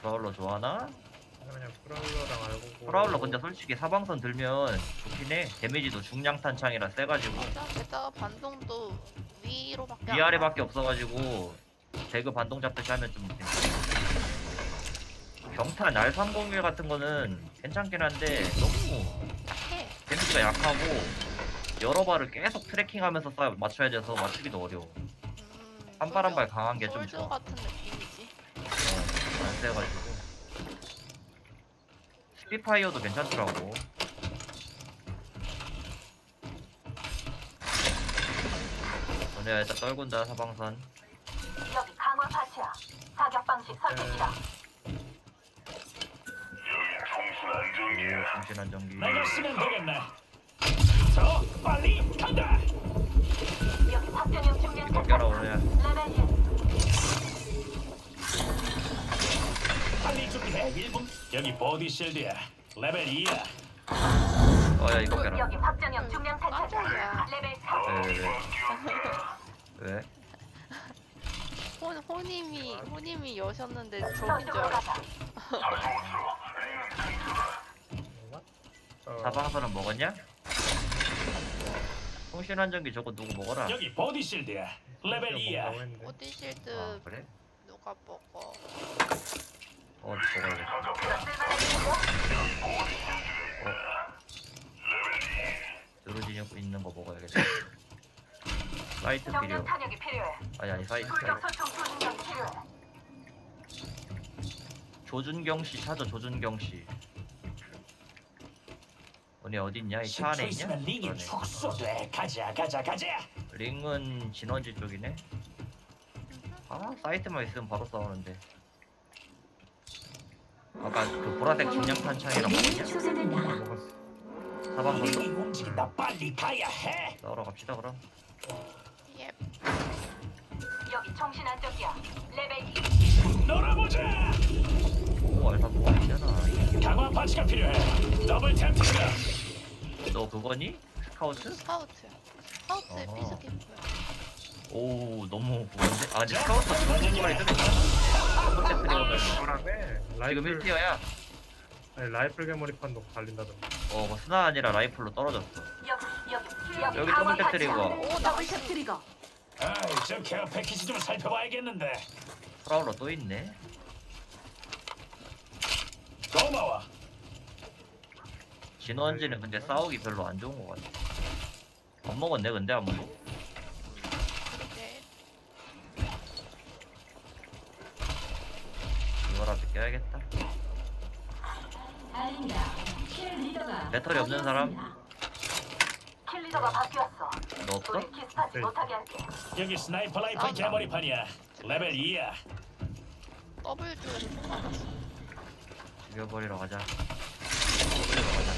프라울러 좋아하나? 그냥 프라울러랑 알고 프라울러 근데 솔직히 사방선 들면 좋긴 해. 데미지도 중량 탄창이라 세가지고. 맞아. 게다가 반동도 위로밖에 안 위아래밖에 없어가지고 배그 반동 잡듯이 하면 좀 괜찮아. 경탄 R301 같은 거는 괜찮긴 한데 너무 해. 데미지가 약하고 여러 발을 계속 트래킹하면서 쏴 맞춰야 돼서 맞추기도 어려워. 음, 한 발 한 발 강한 게 좀 솔저 좋아. 같은 안 세가지고 스피파이어도 괜찮더라고 너네 일단 떨군다 사방선 여기 강화 파츠야. 사격 방식 설정이다. 오 정신 안정기 내가 쓰면 되겠네. 더 빨리 간다. 여기 박정형 중량 오늘 레벨 1. 빨리 준비해. 1분. 여기 보디 실드야. 레벨 2야. 어야 이거 꺾여라 여기 박정형 중량. 깜짝이야. 레벨 4. 왜왜왜 왜? 혼 호님이 호님이 여셨는데 저긴 줄 저쪽으로 알았어. 가자. 어, 사방선은 먹었냐? 통신 안정기 저거 누구 먹어라 여기 보디 실드야. 레벨 2야. 보디 실드 아 그래? 누가 먹어? 어 먹어야겠다 드루진이 있는 거 먹어야겠다 사이트 필요 정량 탄약이 필요해. 아니 아니 사이트 소총 필요해. 조준경 씨 찾아 조준경 씨 언니 어디 있냐? 이차 10초 안에 있냐? 있으면 링이 그러네. 죽소 돼. 가자 가자 가자. 링은 진원지 쪽이네 아 사이트만 있으면 바로 싸우는데 아까 그 보라색 중량 탄창이랑 뭐냐? 먹었어. 사방선도 링이 움직인다. 빨리 가야 해. 싸우러 갑시다 그럼 예. 여기 정신 안정기야. 레벨 2. 놀아보자. 오 알파 있잖아 강화 파츠가 필요해. 더블 템트가. 너 그거니? 스카우트? 스카우트야. 스카우트의 어허. 피스캠프야. 오 너무 무거운데? 아 근데 스카우트 중거리 뜨겠다 첫 번째 트리오면 뭐라며? 지금 라이플 1티어야 아니, 라이플 개머리판도 달린다던데. 어뭐 스나 아니라 라이플로 떨어졌어 여기 더블 탭 트리거. 파츠야. 오 더블 탭 트리거. 아이 저 케어 패키지 좀 살펴봐야겠는데. 프라울러 또 있네 고마워. 진원지는 근데 싸우기 별로 안 좋은 것 같아 안 먹었네 근데 아무도 네. 이거라도 껴야겠다 배터리 없는 사람? 킬 리더가 바뀌었어. 너 없어? 우리 키스타지 네. 못하게 할게. 여기 스나이퍼 라이플 아, 개머리판이야. 레벨 2야. W 쪽에서 맞았어. 죽여버리러 가자 죽여버리러 가자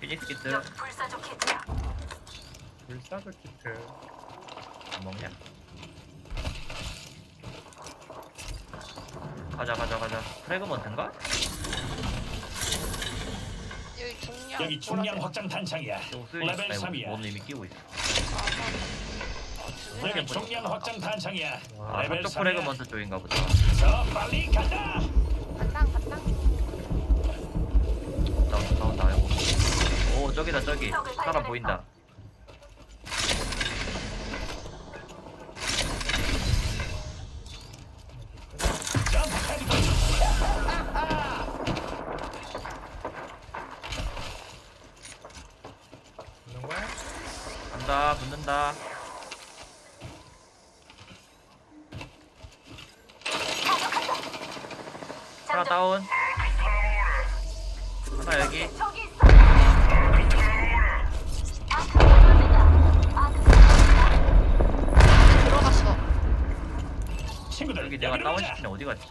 피닉스 키트 여기 불사조 키트야. 불사조 키트. 안 먹냐? 가자 가자 가자 프레그먼트인가? 여기 중량. 확장 탄창이야. 레벨 아이고, 3이야. 몸 이미 끼고 있어 아, 여기 중량 확장 탄창이야. 아 레벨 한쪽 3이야. 프레그먼트 쪽인가 보다 저 빨리 간다. 간당 간당. 나온다 나온다 아이고 오 저기다 저기 사람 보인다 여기로 다운. 시키는 어디 갔지?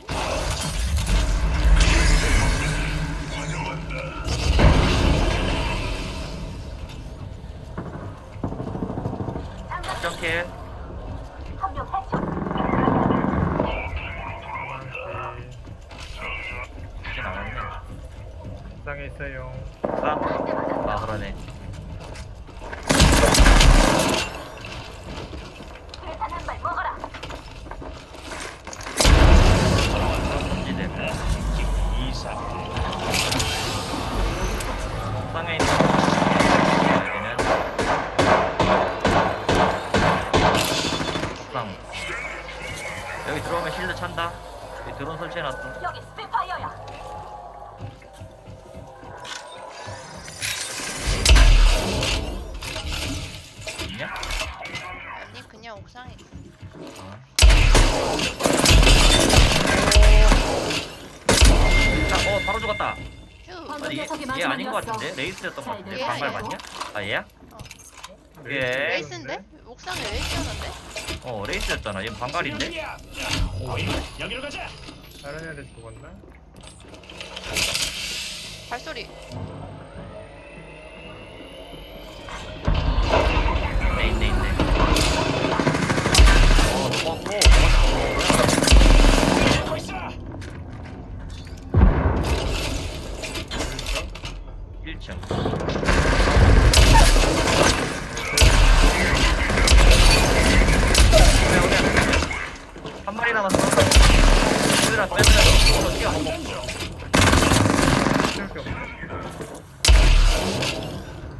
작전킬 여기 드론 설치해놨어. 여기 스피파이어야. 있냐? 아니 그냥 옥상에 있어. 자, 어 바로 죽었다. 휴. 방금 아니 얘, 녀석이 얘 아닌 것 마지막이었어. 같은데 레이스였던 것 같은데 잘 들어가고. 맞냐? 아 얘야? 예. 레이스인데? 옥상에 레이스였는데? 어 레이스였잖아. 얘 반갈인데? 여기로 가자. 다른 애들 죽었나? 발소리. 네 있네 있네. 어 넘어갔고 고 있어. 1층. 어 없네.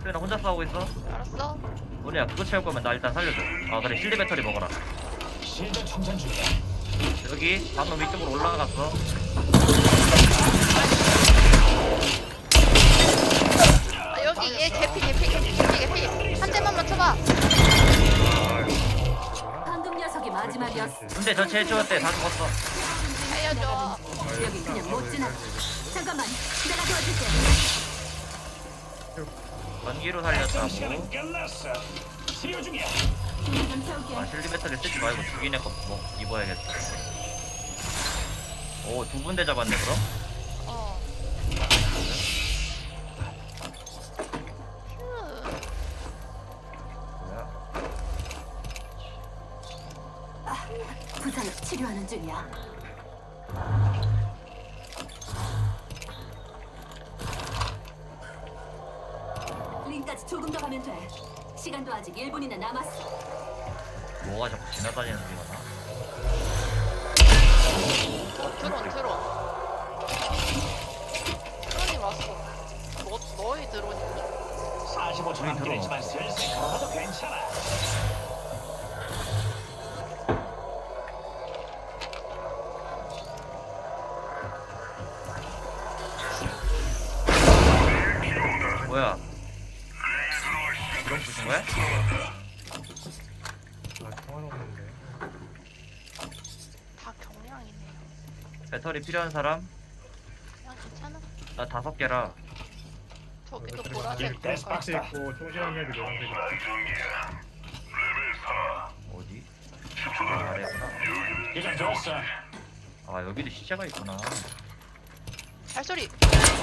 수현아 혼자 싸우고 있어? 알았어. 뭐냐 그거 채울 거면 나 일단 살려줘. 아 그래 실드 배터리 먹어라. 여기 방금 위쪽으로 올라갔어. 아, 여기 얘 개피 개피 개피 개피 개피. 한 대만 맞춰봐. 방금 녀석이 마지막이었어. 근데 저 제초 때다 죽었어. 살려줘. 여기 그냥 못 지나. 잠깐만, 내가 도와줄게. 전기로 작전 살렸다고. 시간은 끝났어. 치료 중이야. 좀 채울게. 아 실드 배터리 쓰지 말고 죽이네 거 뭐 입어야겠다. 오두 군데 잡았네 그럼? 어. 배터리 필요한 사람? 그냥 괜찮아. 나 다섯 개라. 저기도 그리고 보라색 데스 들어가. 박스 있고 총신형력이 노란색 있어. 어디? 아래구나. 이건 좋았어. 아 여기도 시체가 있구나. 발소리.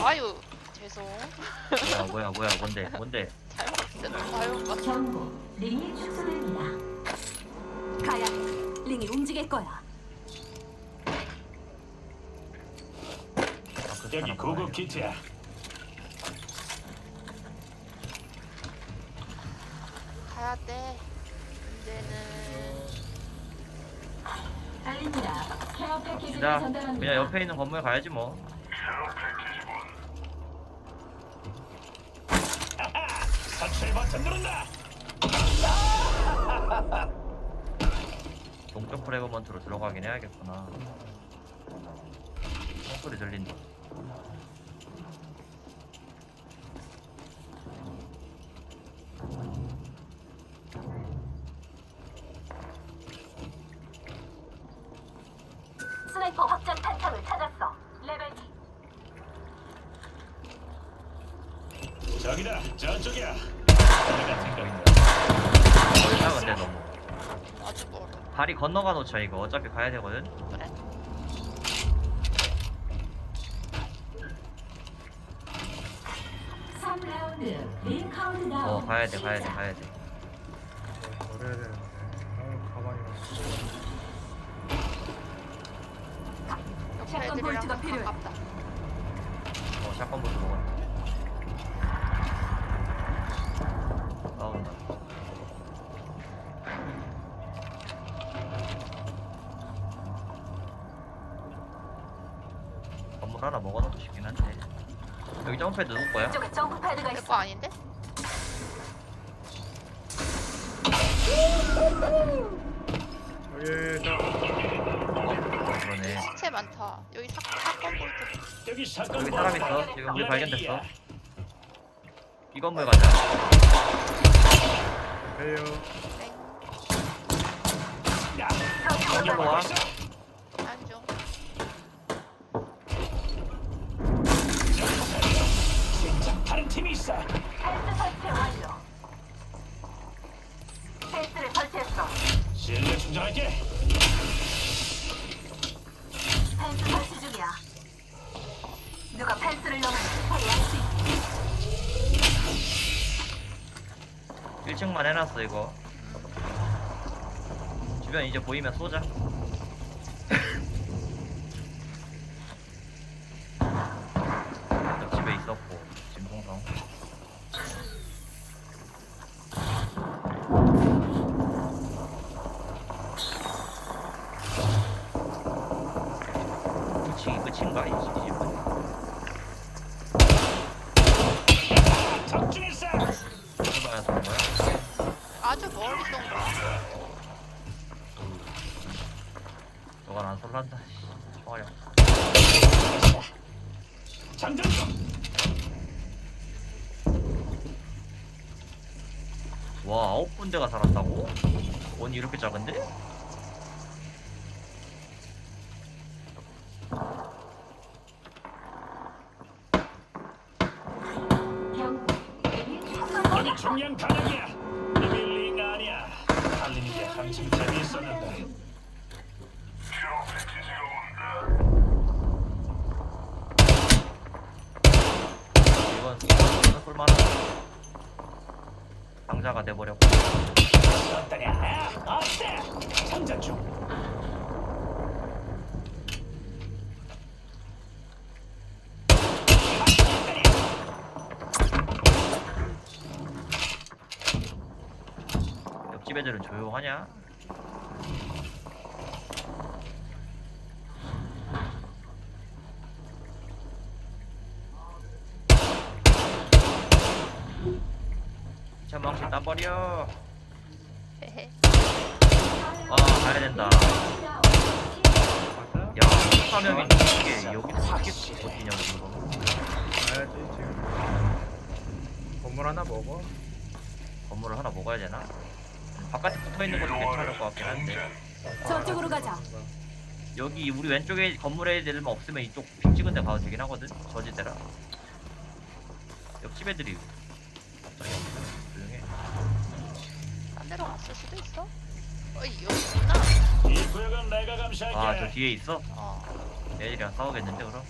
아유 죄송. 뭐야 뭐야 뭐야 뭔데 뭔데? 잘못했어. 아유 맞. 경고, 링이 축소됩니다. 가야 해. 링이 움직일 거야. 여기 먹어야겠다. 키트야. 가야 돼. 문제는 알립니다. 케어 패키지를 자 전달합니다. 그냥 옆에 있는 건물 가야지 뭐. 사출 버튼 누른다. 동쪽 프레그먼트로 들어가긴 해야겠구나. 소리 들린다. 스나이퍼 확장 탄창을 찾았어. 레벨 2. 저기다. 저쪽이야. 거 있네. 멀다 근데 너무. 아주 멀어. 다리 건너가 놓자 이거 어차피 가야 되거든. 그래? 3라운드 링 카운트다운. 어 가야 돼 가야 돼 가야 돼. 뭐 버려야 되는데. 어, 가방이 없어. 옆에 샷건 애들이랑 볼트가 필요해. 가깝다. 어 샷건 보스 먹었네. 나온다. 건물 하나 먹어놓고 싶긴 한데. 여기 점프해도 누구 거야? 이쪽에 점프 패드가 내 있어. 거 아닌데? 여기 저 어? 대 많다. 여기 사, 사건 볼트. 여기 사건 여기 보- 사람 있어. 지금 우리 발견됐어. 이야. 이 건물 가자. 해요. 땡. 야, 여기 와. 안 충전할게. 펜스 설치 중이야. 누가 펜스를 넘었는지 처리할 수 있지. 1층만 해놨어 이거. 주변 이제 보이면 쏘자. 옆집에 있었고 진동성. 끝이 끝인가 이 집- 이 집은? 적중했어. 해봐야 쏘는 거야? 아주 멀리 쏜 거야. 너가 설란다. 총알이야. 장전 중. 와 아홉 군데가 살았다고? 원이 이렇게 작은데? 영. 여기 중량 가능 이야. 리빌링 아니야. 달리는 게 한참 재미있었는데. 이건 이건 쏠만한 상자가 돼버렸고 어떠냐? 어때? 장전 중. 옆 집 애들은 조용하냐? 참망치 따버려 헤헤. 아 가야 된다 야 화면이 이게 어떻게 버티냐고 이거 가야지 지금. 건물 하나 먹어. 건물을 하나 먹어야 되나? 바깥에 붙어 있는 것도 괜찮을 것 같긴 한데 저쪽으로 가자. 여기 우리 왼쪽에 건물에 애들만 없으면 이쪽 핑 찍은 데 가도 되긴 하거든 저지대라 옆집 애들이 갑자기 없어 조용해 딴 데로 갔을 수도 있어. 어이 여기 있구나. 이 구역은 내가 감시할게. 아 저 뒤에 있어? 어. 애들이랑 싸우겠는데 그럼?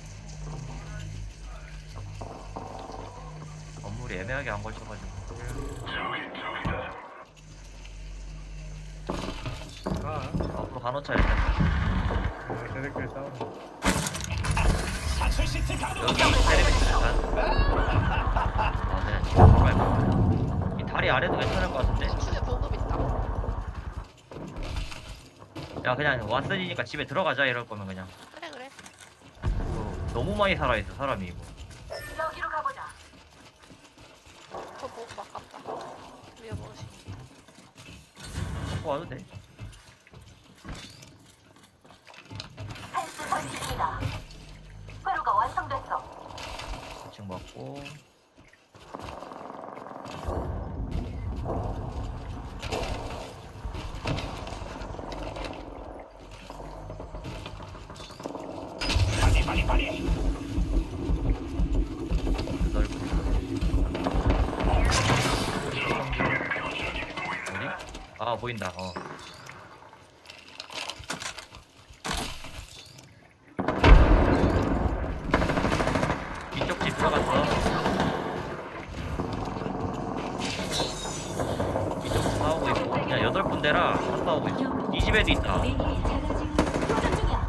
건물이 애매하게 안 걸쳐가지고 가. 일단 어, 쟤네끼리 싸우는 거. 여기 일단 아 그냥 지금 들어갈까 이 다리 아래도 괜찮을 것 같은데? 수에 보급 있다. 야 그냥 왔으니까 집에 들어가자 이럴 거면 그냥 그래 그래. 이거 너무 많이 살아있어 사람이 이거 여기로 가보자. 저 보급 아깝다. 위에 뭐지? 갖고 와도 돼 펜스 설치 중이다. 회로가 완성됐어. 2층 맞고 빨리 빨리 빨리. 넓은 어디? 아 보인다 어 이쪽 집 들어갔어 이쪽 싸우고 있고 그냥 여덟 군데라 다 싸우고 있어 이 집에도 있다 교전 중이야.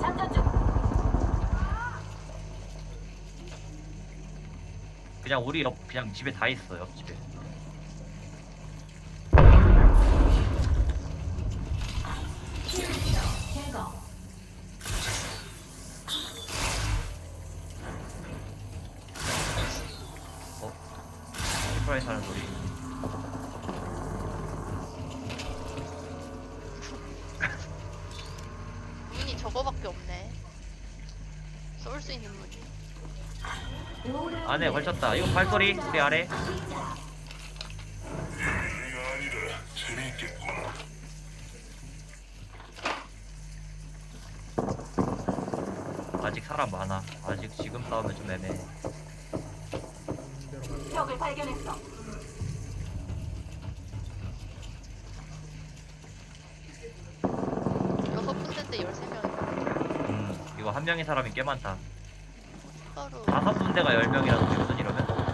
장전 중. 그냥 우리 옆 그냥 집에 다 있어 옆집에 제거. 프라이스 하는 소리 있는 분이. 안에 걸쳤다. 이거 발소리 우리 아래. 아직 사람 많아. 아직 지금 싸우면 좀 애매해. 적을 발견했어. 여섯 군데인데 열세 명. 음 이거 한 명의 사람이 꽤 많다 서로. 다섯 군데가 열 명이라도 되거든 이러면? 어.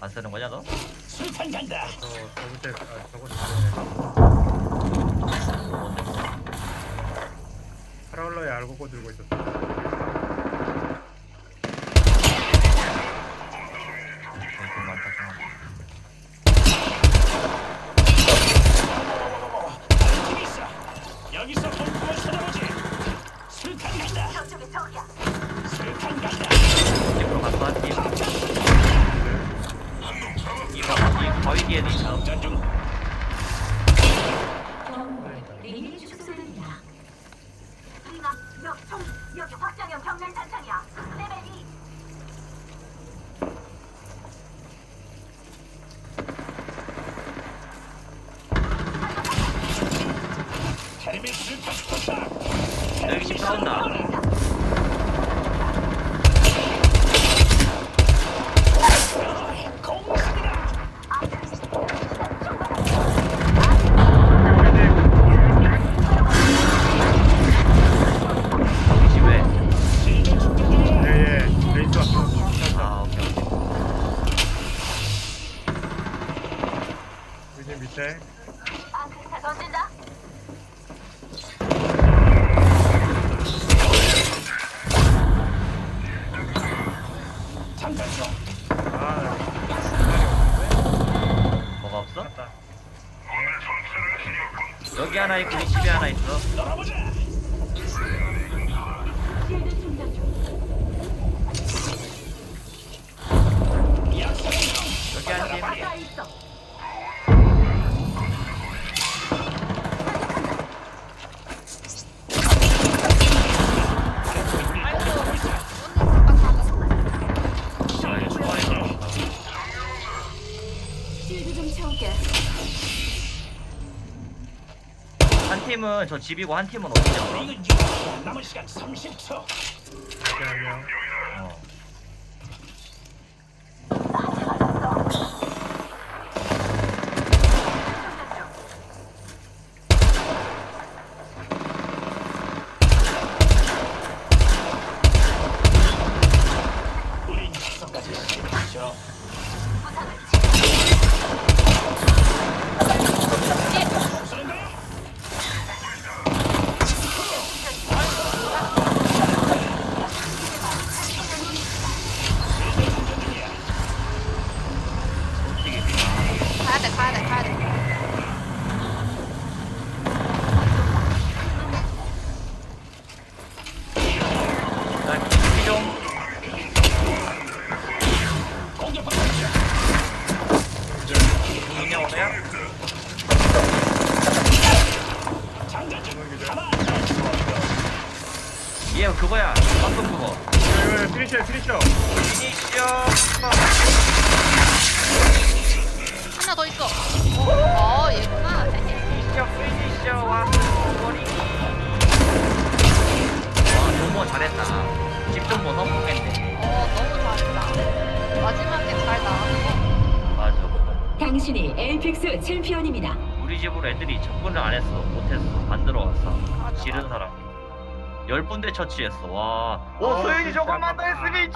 안 쓰는 거냐 너? 술탄 간다. 저 저번 때 아, 저번 주에 뭔데? 파라올러에 알고 들고 있었어. 우리 집 밑에 아, 던진다. 팀은 저 집이고 한 팀은 유. 남은 시간 30초. 이렇게 한 명. 어. 우린 약속까지 지키죠. 쏘는 그거야. 방금 그거. 피니셔 피니셔. 피니셔 하나 더 있어. 어, 얘구나. 피니셔 피니셔 와 버리기 와 너무 잘했다. 집좀 뭐 성공했네. 어, 너무 잘했다. 마지막에 잘 나왔어. 맞아. 당신이 엘픽스 챔피언입니다. 우리 집으로 애들이 접근을 안 했어. 못했어. 안 들어왔어. 지른 사람 열 군데 처치했어 와 오 아, 소연이 진짜 조금만 더. 했으면